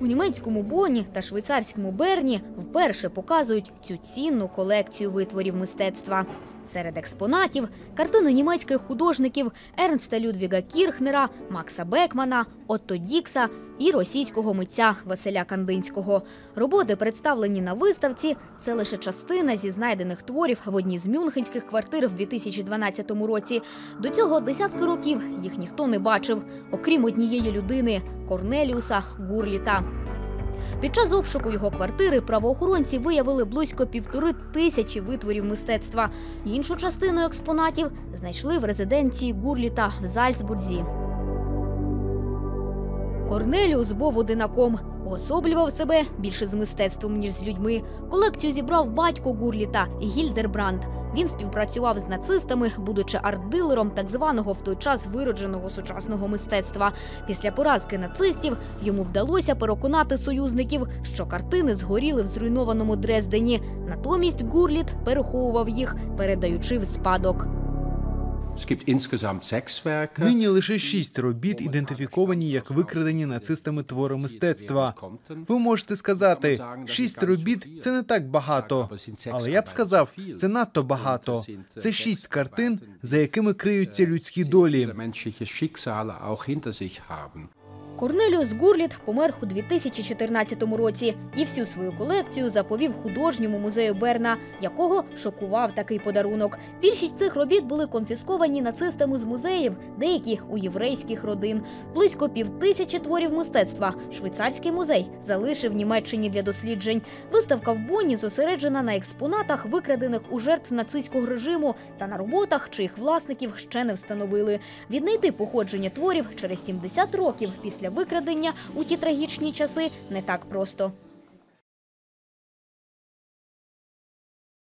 У німецькому Боні та швейцарському Берні вперше показують цю цінну колекцію витворів мистецтва. Серед експонатів картини німецьких художників Ернста Людвіга Кірхнера, Макса Бекмана, Отто Дікса і російського митця Василя Кандинського. Роботи, представлені на виставці, це лише частина зі знайдених творів в одній з мюнхенських квартир в 2012 році. До цього десятки років їх ніхто не бачив, окрім однієї людини Корнеліуса Гурліта. Під час обшуку його квартири правоохоронці виявили близько півтори тисячі витворів мистецтва. Іншу частину експонатів знайшли в резиденції Гурліта в Зальцбурзі. Корнеліус був одинаком, уособлював себе більше з мистецтвом, ніж з людьми. Колекцію зібрав батько Гурліта Гільдербранд. Він співпрацював з нацистами, будучи арт-дилером так званого в той час виродженого сучасного мистецтва. Після поразки нацистів йому вдалося переконати союзників, що картини згоріли в зруйнованому Дрездені. Натомість Гурліт переховував їх, передаючи в спадок. Нині лише шість робіт ідентифіковані як викрадені нацистами твори мистецтва. Ви можете сказати, шість робіт це не так багато, але я б сказав, це надто багато. Це шість картин, за якими криються людські долі. Корнеліус Гурліт помер у 2014 році і всю свою колекцію заповів художньому музею Берна, якого шокував такий подарунок. Більшість цих робіт були конфісковані нацистами з музеїв, деякі у єврейських родин. Близько півтисячі творів мистецтва. Швейцарський музей залишив Німеччині для досліджень. Виставка в Бонні зосереджена на експонатах, викрадених у жертв нацистського режиму, та на роботах, чиїх власників ще не встановили. Віднайти походження творів через 70 років після викрадення у ті трагічні часи не так просто.